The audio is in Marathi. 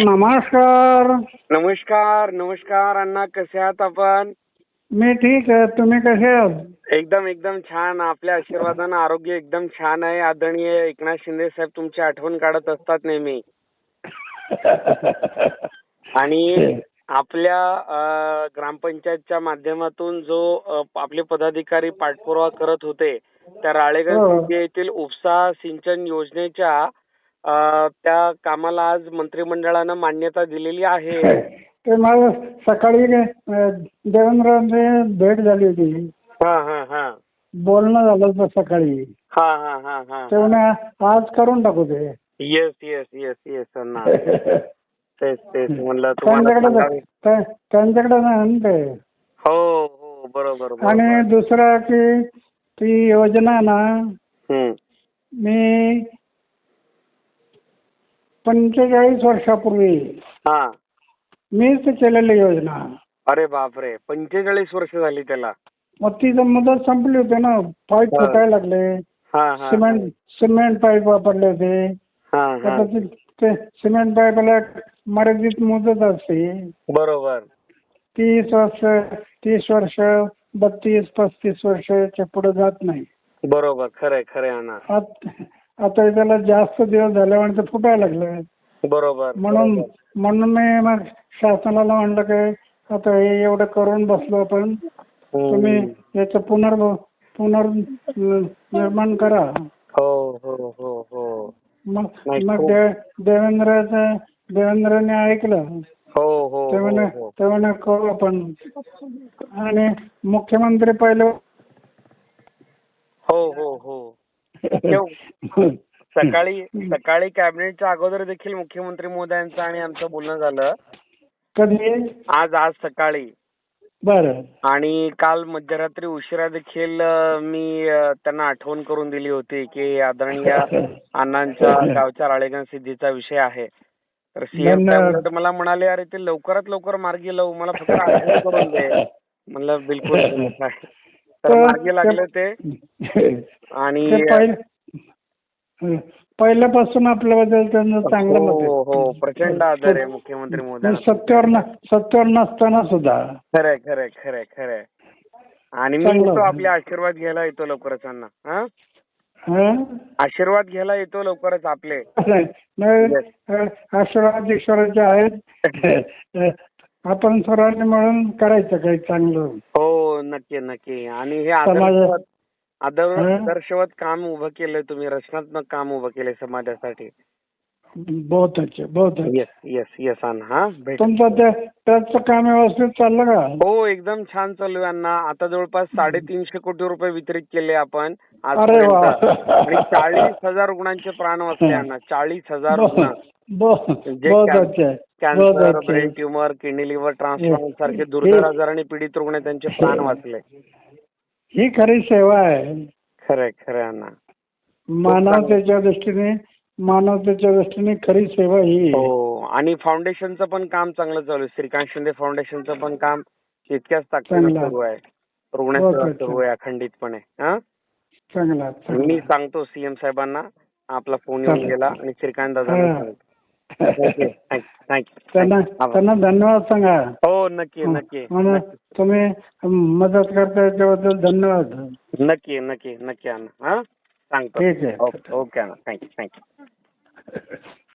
नमस्कार. नमस्कार नमस्कार अण्णा कसे आहात आपण? मी ठीक आहे. तुम्ही कसे आहात? एकदम एकदम छान. आपल्या आशीर्वादानं आरोग्य एकदम छान आहे. आदरणीय एकनाथ शिंदे साहेब तुमची आठवण काढत असतात नेहमी. आणि आपल्या ग्रामपंचायतच्या माध्यमातून जो आपले पदाधिकारी पाठपुरावा करत होते त्या राळेगण हो. येथील उपसा सिंचन योजनेच्या त्या कामाला आज मंत्रिमंडळानं मान्यता दिलेली आहे. ते मला सकाळी देवेंद्रांची भेट झाली होती. हा हा हा. बोलणं झालं होतं सकाळी. हा हा हा हा आज करून टाकू ते. येस येस येस येस तेच तेच म्हणलं तुम्हाला त्यांच्याकडे त्यांच्याकडे नाही ते. हो हो बरोबर. आणि दुसरं की ती योजना ना. मी पंचेचाळीस वर्षापूर्वी हा. मीच केलेली योजना. अरे बापरे पंचेचाळीस वर्ष झाली त्याला. मग ती जर मुदत संपली होती ना पाईप हा. फुटायला लागले. हा हा. सिमेंट सिमेंट पाईप वापरले होते. हा हा. आता ते- ते सिमेंट पाईपला मर्यादित मुदत असते. बरोबर. तीस वर्ष तीस वर्ष बत्तीस पस्तीस वर्षाच्या पुढे जात नाही. बरोबर खरंय खरंय अण्णा. आत- आता त्याला जास्त दिवस झाल्यामुळे ते फुटायला लागले. बरोबर म्हणून म्हणून मी मग शासनाला म्हणलं की आता हे एवढं करून बसलो आपण. तुम्ही याचं पुनर् पुनर्निर्माण करा. हो हो हो हो. मग मग देवेंद्रचं देवेंद्रने ऐकलं. हो हो ते म्हणे हो, हो. ते म्हणे करू आपण. आणि मुख्यमंत्री पहिले हो हो हो. सकाळी सकाळी कॅबिनेटच्या अगोदर देखील मुख्यमंत्री महोदयांचं आणि आमचं बोलणं झालं. कधी? आज आज सकाळी. बर. आणि काल मध्यरात्री उशिरा देखील मी त्यांना आठवण करून दिली होती की आदरणीय अण्णांच्या गावच्या राळेगण सिद्धीचा विषय आहे. तर सीएम. मला म्हणाले अरे ते लवकरात लवकर मार्गी लावू. मला फक्त आठवण करून दे. म्हणलं बिलकुल. तर मार्गी लागले ते. आणि पहिल्यापासून आपल्याबद्दल त्यांचं चांगलं. हो हो प्रचंड आदर आहे मुख्यमंत्री मी महोदय सत्तेवर न सत्तेवर नसताना सुद्धा. खरंय खरंय खरंय खरंय. आणि मी आपले आशीर्वाद घ्यायला येतो लवकरच? आशीर्वाद घ्यायला येतो लवकरच आपले. आशीर्वाद ईश्वराचे आहेत. आपण सर्वांनी मिळून करायचं काही चांगलं. हो नक्की नक्की. आणि हे आदर्शवत आदर हं? आदर्शवत काम उभं केलंय तुम्ही रचनात्मक काम उभं केलंय समाजासाठी. बहुत अच्छे बहुत अच्छे येस येस येस अण्णा हा भेट. तुमचं ते त्याचं काम व्यवस्थित चाललं का? हो एकदम छान चालू आहे अण्णा आता जवळपास साडेतीनशे कोटी रुपये वितरित केले आपण अरे वा. आजपर्यंत आणि चाळीस हजार रुग्णांचे प्राण वाचले अण्णा चाळीस हजार रुग्ण. बहुत जे बहुत कॅन- अच्छे बहुत कॅन्सर अच्छे brain tumour kidney liver transplant सारखे दुर्धर आजाराने पीडित रुग्ण त्यांचे प्राण वाचले ही खरी सेवा आहे खरंय खरंय अण्णा मानवतेच्या दृष्टीने मानवतेच्या दृष्टीने खरी सेवा ही आहे. हो आणि फाउंडेशनचं पण काम चांगलं चालू आहे श्रीकांत शिंदे फाउंडेशनचं पण काम तितक्याच ताकदीनं चांगलं. सुरू आहे हो, रुग्णसेवा. सुरू आहे अखंडितपणे हा चांगला. मी सांगतो सीएम साहेबांना आपला फोन येऊन चालेल. गेला आणि श्रीकांत दादा हा. थँक्यू त्यांना थँक्यू त्यांना धन्यवाद सांगा. हो नक्की नक्की. म्हणून तुम्ही मदत करता याच्याबद्दल धन्यवाद. नक्की नक्की नक्की अण्णा हा? सांगतो. ठीक आहे. Okay okay Anna thank you thank you